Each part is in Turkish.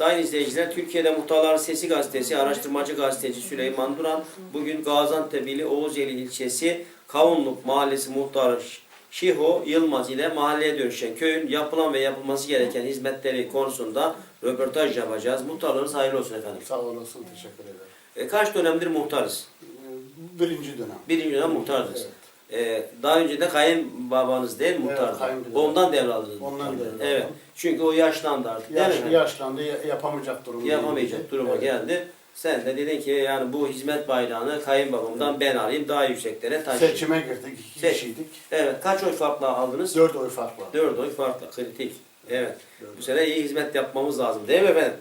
Sayın izleyiciler, Türkiye'de Muhtarlar Sesi Gazetesi, araştırmacı gazeteci Süleyman Duran, bugün Gaziantep ili Oğuzeli ilçesi Kavunluk Mahallesi Muhtarı Şiho Yılmaz ile mahalleye dönüşen köyün yapılan ve yapılması gereken hizmetleri konusunda röportaj yapacağız. Muhtarlarınız hayırlı olsun efendim. Sağ olasın, teşekkür ederim. E, kaç dönemdir muhtarız? Ee, Birinci dönem. Birinci dönem muhtardınız. Evet. E, daha önce de kayınbabanız değil mi muhtardı? kayınbabam. Ondan devraldınız. Ondan muhtarlığı. devraldım. Evet. Çünkü o yaşlandı artık değil Yaş, mi? yaşlandı, ya- yapamayacak durumda. yapamayacak duruma Evet. geldi. Sen de dedin ki yani bu hizmet bayrağını kayınbabamdan ben alayım daha yükseklere taşıyayım. Seçime girdik, iki Seç- kişiydik. Evet. Kaç oy farkla aldınız? Dört oy fark var. Dört oy farkla. Kritik. Evet. Dört Bu sene iyi hizmet yapmamız lazım değil mi efendim?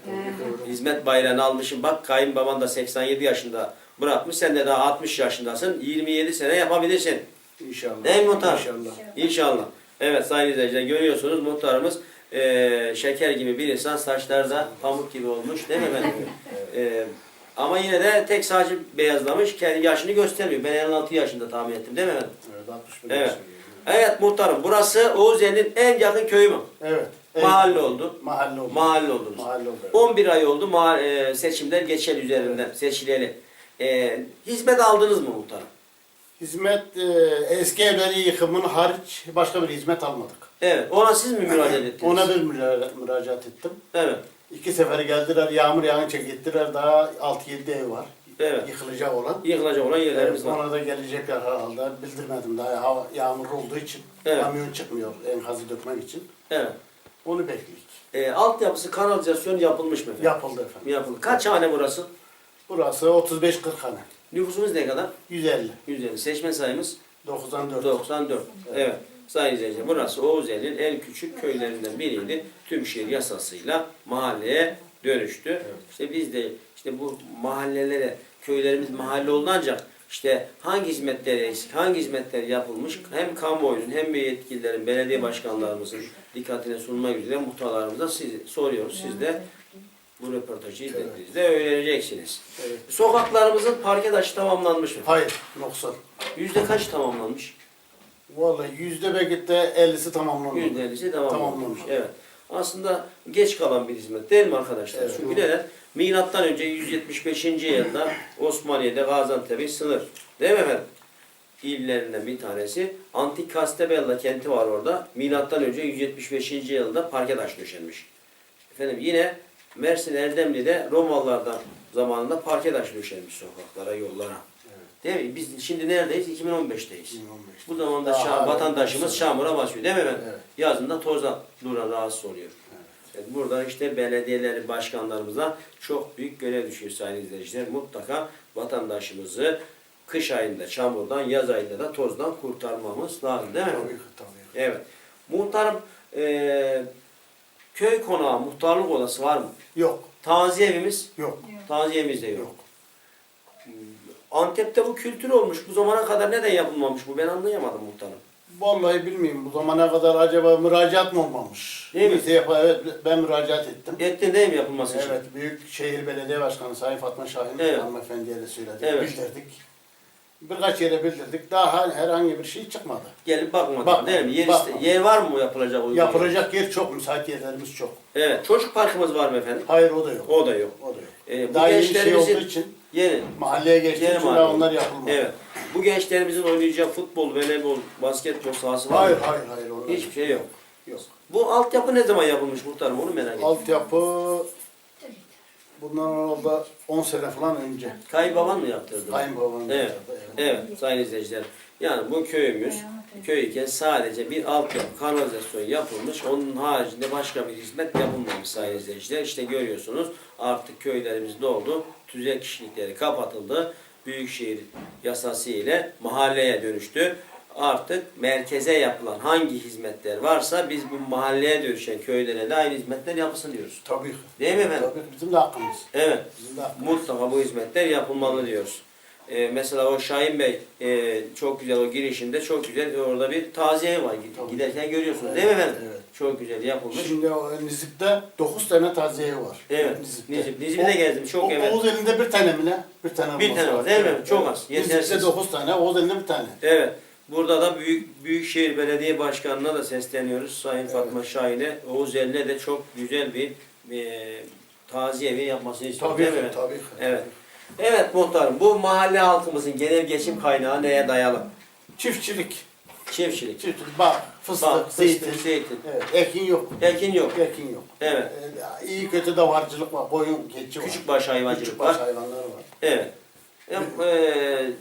Hizmet bayrağını almışım. Bak kayınbaban da 87 yaşında bırakmış. Sen de daha 60 yaşındasın. 27 sene yapabilirsin. İnşallah. Değil mi muhtar? İnşallah. İnşallah. Evet sayın izleyiciler görüyorsunuz muhtarımız eee, şeker gibi bir insan. Saçları da pamuk gibi olmuş değil mi efendim? Eee, ama yine de tek sadece beyazlamış. Kendi yaşını göstermiyor. Ben 56 yaşında tahmin ettim değil mi efendim? Evet, 61 Evet. yaşındayım. Evet muhtarım burası Oğuzeli'nin en yakın köyü mü? Evet. evet. Mahalle oldu. Mahalle oldu. Mahalle oldunuz. Mahalle oldu. 11 ay oldu ma- eee, seçimler geçeli üzerinden seçileli. Eee, hizmet aldınız mı muhtarım? Hizmet, e, eski evleri yıkımın hariç başka bir hizmet almadık. Evet. Ona siz mi müracaat ettiniz? Ona bir müra- müracaat ettim. Evet. İki sefer geldiler, yağmur yağınca gittiler. Daha 6-7 ev var. Evet. Yıkılacak olan. Yıkılacak olan yerlerimiz var. ona da gelecekler herhalde. Bildirmedim daha hava yağmurlu olduğu için. Evet. Kamyon çıkmıyor enkazı dökmek için. Evet. Onu bekliyoruz. E, altyapısı kanalizasyon yapılmış mı efendim? Yapıldı efendim. Yapıldı. Kaç hane burası? Burası 35-40 hane. Nüfusumuz ne kadar? 150. 150. Seçmen sayımız 94. 94. Evet. Sayın izleyiciler burası Oğuzeli'nin en küçük köylerinden biriydi. Tüm şehir yasasıyla mahalleye dönüştü. İşte biz de işte bu mahallelere, köylerimiz mahalle oldu ancak işte hangi hizmetleri eksik, hangi hizmetler yapılmış hem kamuoyunun hem de yetkililerin, belediye başkanlarımızın dikkatine sunmak üzere muhtarlarımıza siz soruyoruz. Siz de bu röportajı izlediğinizde öğreneceksiniz. Evet. Sokaklarımızın parke taşı tamamlanmış mı? Hayır, noksan. Yüzde kaç tamamlanmış? Vallahi yüzde belki de 50'si tamamlandı. Yüzde ellisi tamamlanmış. Tamamlanmış. Evet. Aslında geç kalan bir hizmet değil mi arkadaşlar? Evet. Çünkü neden? Milattan önce 175. yılda Osmaniye'de Gaziantep'in sınır. Değil mi efendim? illerinden bir tanesi. Antik Castabella kenti var orada. Milattan önce 175. yılda parke taş döşenmiş. Efendim yine Mersin Erdemli'de Romalılardan zamanında parke taş döşenmiş sokaklara, yollara. Evet. Değil mi? Biz şimdi neredeyiz? 2015'teyiz. 2015. Bu zamanda Daha şa- hala vatandaşımız çamura basıyor değil mi efendim? Evet. Yazında toza dura rahatsız oluyor. Evet, burada işte belediyeleri başkanlarımıza çok büyük görev düşüyor sayın izleyiciler. Mutlaka vatandaşımızı kış ayında çamurdan, yaz ayında da tozdan kurtarmamız lazım değil mi? Tabii tabii. Evet. Muhtarım eee, köy konağı, muhtarlık odası var mı? Yok, Taziye evimiz? yok, Taziyemiz de yok. yok. Antep'te bu kültür olmuş. Bu zamana kadar neden yapılmamış bu? Ben anlayamadım muhtarım. Vallahi bilmiyorum bu zamana kadar acaba müracaat mı olmamış? Değil mi? Yap- evet ben müracaat ettim. Ettin değil mi yapılması için? Evet, Büyükşehir Belediye Başkanı Sayın Fatma Şahin Evet. hanımefendiye de söyledik, Evet. bildirdik. Birkaç yere bildirdik, daha herhangi bir şey çıkmadı. Gelip bakmadı Bakmadı, değil mi? Yer, iste- yer var mı yapılacak uygun? Yapılacak yer çok, müsait yerlerimiz çok. Evet. Çocuk parkımız var mı efendim? Hayır o da yok. O da yok. O da yok. Ee, bu daha yeni şey gençlerimizin olduğu için, yeni. mahalleye geçtiği Yeni için mahalle daha oldu. onlar yapılmadı. Evet. Bu gençlerimizin oynayacağı futbol, voleybol, basketbol sahası var Hayır, mı? hayır, hayır. Onlar Hiçbir şey yok. yok. Bu altyapı ne zaman yapılmış muhtarım onu merak ettim. Altyapı bundan orada 10 sene falan önce. Kayınbaban mı yaptırdı? Kayınbabam Evet. yaptırdı, Evet sayın izleyiciler. Yani bu köyümüz köy iken sadece bir altyapı kanalizasyon yapılmış. Onun haricinde başka bir hizmet yapılmamış sayın izleyiciler. İşte görüyorsunuz artık köylerimiz doldu. Tüzel kişilikleri kapatıldı. Büyükşehir yasası ile mahalleye dönüştü. Artık merkeze yapılan hangi hizmetler varsa biz bu mahalleye dönüşen köylere de aynı hizmetler yapılsın diyoruz. Tabii. Değil mi efendim? Tabii. Bizim de hakkımız. Evet. Bizim de hakkımız. Mutlaka bu hizmetler yapılmalı diyoruz. Ee, mesela o Şahin Bey e, çok güzel o girişinde çok güzel orada bir taziye var. Tabii. Giderken görüyorsunuz değil mi efendim? Evet. Çok güzel yapılmış. Şimdi o Nizip'te 9 tane taziye var. Evet. Nizip'te. Nizip. Nizip'i de gezdim. Çok evet. Oğuz elinde bir tane mi ne? Bir tane Bir tane var, değil mi? Evet, Çok az, yetersiz. Nizip'te 9 tane, Oğuz elinde bir tane. Evet. Burada da Büyük Büyükşehir Belediye Başkanı'na da sesleniyoruz. Sayın Evet. Fatma Şahin'e. Oğuz Eline de çok güzel bir e, taziye evi yapmasını istiyoruz. Tabii değil mi? tabii. Evet. Evet muhtarım bu mahalle halkımızın genel geçim kaynağı neye dayalı? Çiftçilik. Çiftçilik. Çiftçilik. Bak, fıstık, Bak, zeytin. zeytin, zeytin. Evet, ekin yok. Ekin yok. Ekin yok. Evet. Ee, iyi kötü davarcılık var. Koyun, keçi var. Küçük baş hayvancılık Küçük var. baş hayvanları var. Evet. Ya, e,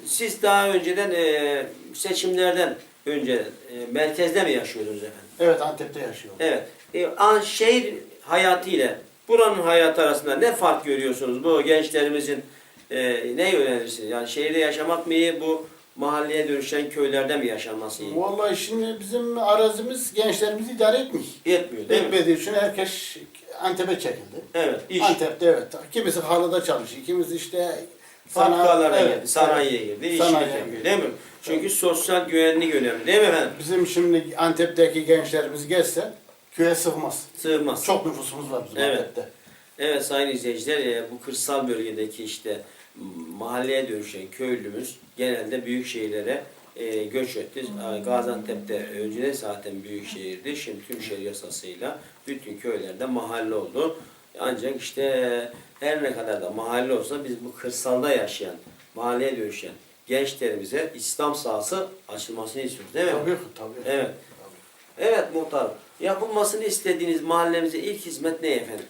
siz daha önceden e, seçimlerden önce e, merkezde mi yaşıyordunuz efendim? Evet, Antep'te yaşıyor. Evet. E, an, şehir hayatı ile buranın hayatı arasında ne fark görüyorsunuz? Bu gençlerimizin e, ne önerirsiniz? Yani şehirde yaşamak mı iyi, bu mahalleye dönüşen köylerde mi yaşanması iyi? Vallahi şimdi bizim arazimiz gençlerimizi idare etmiyor. Yetmiyor değil mi? Etmediği için herkes Antep'e çekildi. Evet. iş. Antep'te evet. Kimisi halıda çalışıyor, kimisi işte Fabrikalara evet, girdi, sanayiye girdi, yapıyor girdi. değil mi? Çünkü sosyal güvenlik önemli değil mi efendim? Bizim şimdi Antep'teki gençlerimiz gelse köye sığmaz. Sığmaz. Çok nüfusumuz var bizim Evet. Antep'te. Evet sayın izleyiciler e, bu kırsal bölgedeki işte mahalleye dönüşen köylümüz genelde büyük şehirlere e, göç etti. Gaziantep'te önceden zaten büyük şehirdi. Şimdi tüm şehir yasasıyla bütün köylerde mahalle oldu. Ancak işte her ne kadar da mahalle olsa biz bu kırsalda yaşayan, mahalleye dönüşen gençlerimize İslam sahası açılmasını istiyoruz değil mi? Tabii ki tabii. Evet. Evet muhtarım. Yapılmasını istediğiniz mahallemize ilk hizmet ne efendim?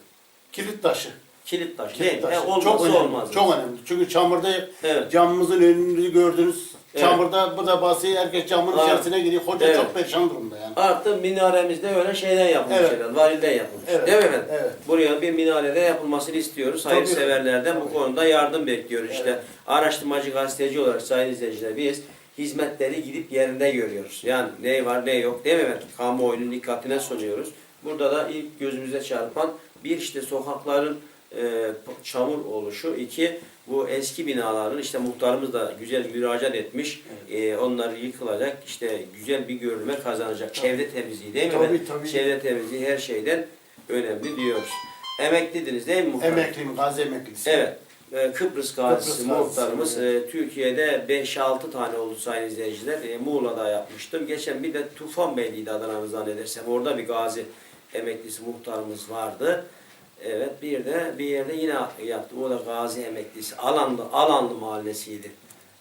Kilit taşı. Kilit taş. Kilit değil. taşı. E, olmazsa çok önemli. olmaz. Çok önemli. Çünkü çamurda Evet. camımızın önünü gördünüz. Evet. Çamurda bu da basıyor. Herkes camın Evet. içerisine giriyor. Hoca Evet. çok perişan durumda yani. Artık minaremizde öyle şeyden yapılmış Evet. herhalde. Varilden yapılmış. Evet. Değil mi efendim? Evet. Buraya bir minarede yapılmasını istiyoruz. Tabii. Hayırseverlerden bu Tabii. konuda yardım bekliyoruz. İşte Evet. araştırmacı gazeteci olarak sayın izleyiciler biz hizmetleri gidip yerinde görüyoruz. Yani ne var ne yok değil mi efendim? Kamuoyunun dikkatine sunuyoruz. Burada da ilk gözümüze çarpan bir işte sokakların e, çamur oluşu. iki bu eski binaların işte muhtarımız da güzel müracaat etmiş. E, onlar yıkılacak. işte güzel bir görünme kazanacak. Çevre temizliği değil mi? Tabii, tabii. Çevre temizliği her şeyden önemli diyoruz. Emeklidiniz değil mi muhtarım? Emekliyim, gazi emeklisi. Evet. Ee, Kıbrıs gazisi Kıbrıs muhtarımız gazisi, e, Türkiye'de 5-6 tane oldu sayın izleyiciler. E, Muğla'da yapmıştım. Geçen bir de Tufanbeyli'ydi Adana'mı zannedersem. Orada bir gazi emeklisi muhtarımız vardı. Evet bir de bir yerde yine yaptım. O da gazi emeklisi. Alanlı, Alanlı mahallesiydi.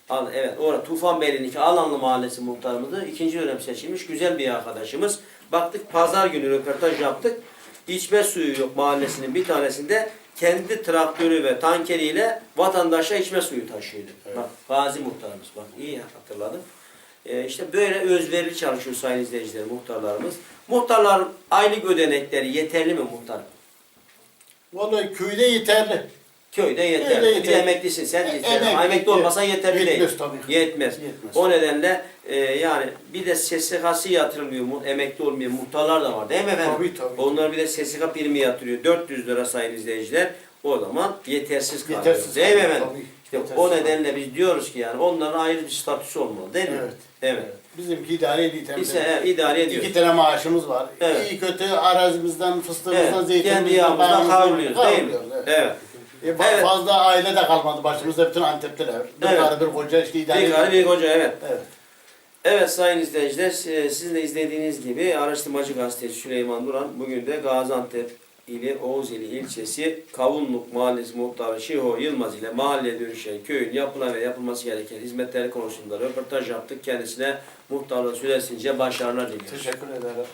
Al, evet orada Tufanbeyli'ninki Alanlı mahallesi muhtarımızdı. İkinci dönem seçilmiş. Güzel bir arkadaşımız. Baktık pazar günü röportaj yaptık. İçme suyu yok mahallesinin bir tanesinde kendi traktörü ve tankeriyle vatandaşa içme suyu taşıyordu. Evet. Bak Gazi muhtarımız bak iyi hatırladım. Ee, işte böyle özverili çalışıyor sayın izleyiciler muhtarlarımız. Muhtarların aylık ödenekleri yeterli mi muhtar? Vallahi köyde yeterli. Köyde yeterli. Köyde Bir de yeterli. emeklisin sen E- yeterli. emekli- Emekli olmasan yeterli değil. Yetmez tabii ki. Yetmez. Yetmez. O nedenle e, yani bir de SSK'sı yatırılmıyor. mu- Emekli olmayan muhtarlar da var değil mi efendim? Tabii, tabii. Onlar bir de SSK primi yatırıyor. 400 lira sayın izleyiciler. O zaman yetersiz kalıyor. Yetersiz değil mi kalıyor, efendim? tabii. İşte Yetersiz o nedenle biz diyoruz ki yani onların ayrı bir statüsü olmalı değil mi? Evet. Evet. Bizimki idare ediyor. tabii. Biz e, idare ediyoruz. İki tane maaşımız var. Evet. İyi kötü arazimizden, fıstığımızdan, Evet. Kendi zeytinimizden, yağımızdan bağımızdan kavruluyoruz değil mi? Evet. Evet. E, Evet. Fazla aile de kalmadı başımızda. Bütün Antep'teler. Bir Evet. karı bir koca işte idare Bir karı bir ediyor. koca evet. Evet. Evet sayın izleyiciler, e, sizin de izlediğiniz gibi araştırmacı gazeteci Süleyman Duran bugün de Gaziantep ili Oğuzeli ilçesi Kavunluk Mahallesi muhtarı Şiho Yılmaz ile mahalleye dönüşen köyün yapılan ve yapılması gereken hizmetleri konusunda röportaj yaptık. Kendisine muhtarlığı süresince başarılar diliyoruz. Teşekkür ederim.